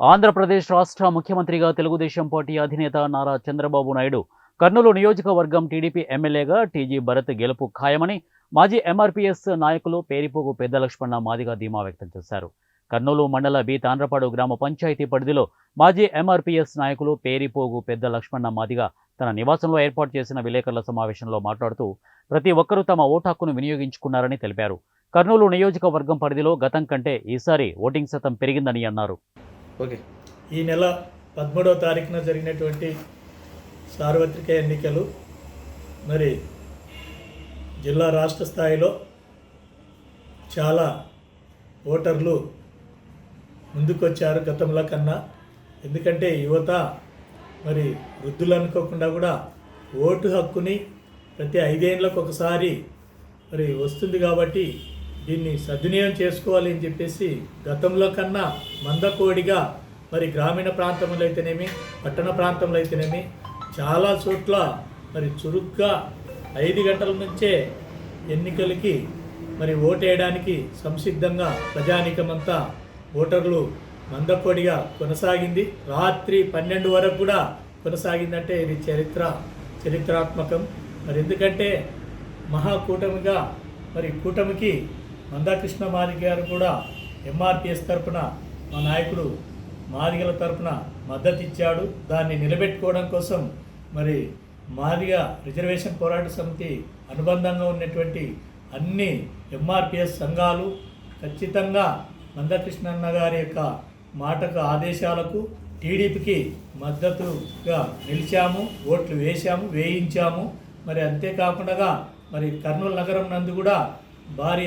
ఆంధ్రప్రదేశ్ రాష్ట్ర ముఖ్యమంత్రిగా తెలుగుదేశం పార్టీ అధినేత నారా చంద్రబాబు నాయుడు కర్నూలు నియోజకవర్గం టీడీపీ ఎమ్మెల్యేగా టీజీ భరత్ గెలుపు ఖాయమని మాజీ ఎంఆర్పీఎస్ నాయకులు పేరిపోగు పెద్ద లక్ష్మణ మాదిగా ధీమా వ్యక్తం చేశారు. కర్నూలు మండల బి తాండ్రపాడు గ్రామ పంచాయతీ పరిధిలో మాజీ ఎంఆర్పీఎస్ నాయకులు పేరిపోగు పెద్ద లక్ష్మణ మాదిగా తన నివాసంలో ఏర్పాటు చేసిన విలేకరుల సమావేశంలో మాట్లాడుతూ ప్రతి ఒక్కరూ తమ ఓటు హక్కును వినియోగించుకున్నారని తెలిపారు. కర్నూలు నియోజకవర్గం పరిధిలో గతం కంటే ఈసారి ఓటింగ్ శాతం పెరిగిందని అన్నారు. ఓకే. ఈ నెల పదమూడవ తారీఖున జరిగినటువంటి సార్వత్రిక ఎన్నికలు మరి జిల్లా రాష్ట్ర స్థాయిలో చాలా ఓటర్లు ముందుకొచ్చారు గతంలో కన్నా. ఎందుకంటే యువత మరి వృద్ధులు అనుకోకుండా కూడా ఓటు హక్కుని ప్రతి ఐదేళ్ళకు ఒకసారి మరి వస్తుంది కాబట్టి దీన్ని సద్వినియోగం చేసుకోవాలి అని చెప్పేసి గతంలో కన్నా మందకోడిగా మరి గ్రామీణ ప్రాంతంలో అయితేనేమి పట్టణ ప్రాంతంలో అయితేనేమి చాలా చోట్ల మరి చురుగ్గా ఐదు గంటల నుంచే ఎన్నికలకి మరి ఓటేయడానికి సంసిద్ధంగా ప్రజానీకమంతా ఓటర్లు మందకోడిగా కొనసాగింది. రాత్రి పన్నెండు వరకు కూడా కొనసాగిందంటే ఇది చరిత్ర చరిత్రాత్మకం. మరి ఎందుకంటే మహాకూటమిగా మరి కూటమికి మందాకృష్ణ మాది గారు కూడా ఎంఆర్పిఎస్ తరపున మా నాయకుడు మాదిగల తరపున మద్దతు ఇచ్చాడు దాన్ని నిలబెట్టుకోవడం కోసం మరి మాదిగ రిజర్వేషన్ పోరాట సమితి అనుబంధంగా ఉన్నటువంటి అన్ని ఎంఆర్పిఎస్ సంఘాలు ఖచ్చితంగా మందకృష్ణన్న గారి యొక్క మాటకు ఆదేశాలకు టీడీపీకి మద్దతుగా నిలిచాము ఓట్లు వేశాము వేయించాము. మరి అంతేకాకుండా మరి కర్నూలు నగరం నందు కూడా భారీ